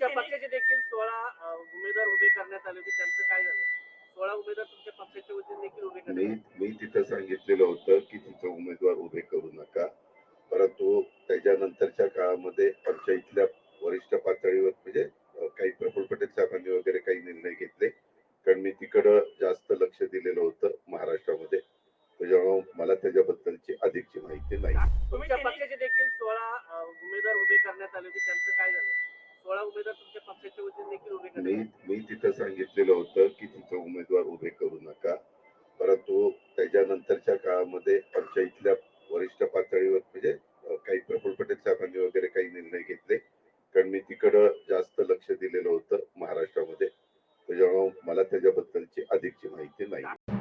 तुमच्या पक्षाचे देखील सोळा उमेदवार उभे करण्यात आले होते. त्यांचं काय झालं? सोळा उमेदवार तुमच्या पक्षाच्या वतीने देखील उभे मी करण्यात मी तिथं सांगितलेलं होतं की तिथं उमेदवार उभे करू नका. परंतु त्याच्यानंतरच्या काळामध्ये आमच्या इथल्या वरिष्ठ पातळीवर म्हणजे अ, काही प्रफुल्ल पटेल साहेबांनी वगैरे काही निर्णय घेतले. कारण मी तिकडं जास्त लक्ष दिलेलं होतं महाराष्ट्रामध्ये. त्याच्यामुळे मला त्याच्याबद्दलची अधिकची माहिती नाही. तुम्ही तुमच्या पक्षाचे देखील सोळा उमेदवार उभे करण्यात आले होते. त्यांचं काय झालं? सोळा उमेदवार तुमच्या पक्षाच्या वतीने देखील उभे मी मी तिथं सांगितलेलं होतं की तिथं उमेदवार उभे करू नका. परंतु त्याच्यानंतरच्या काळामध्ये आमच्या इथल्या वरिष्ठ पातळीवर म्हणजे अ, काही प्रफुल्ल पटेल साहेबांनी वगैरे काही निर्णय घेतले. कारण मी तिकडं जास्त लक्ष दिलेलं होतं महाराष्ट्रामध्ये. त्याच्यामुळे मला त्याच्याबद्दलची अधिकची माहिती नाही.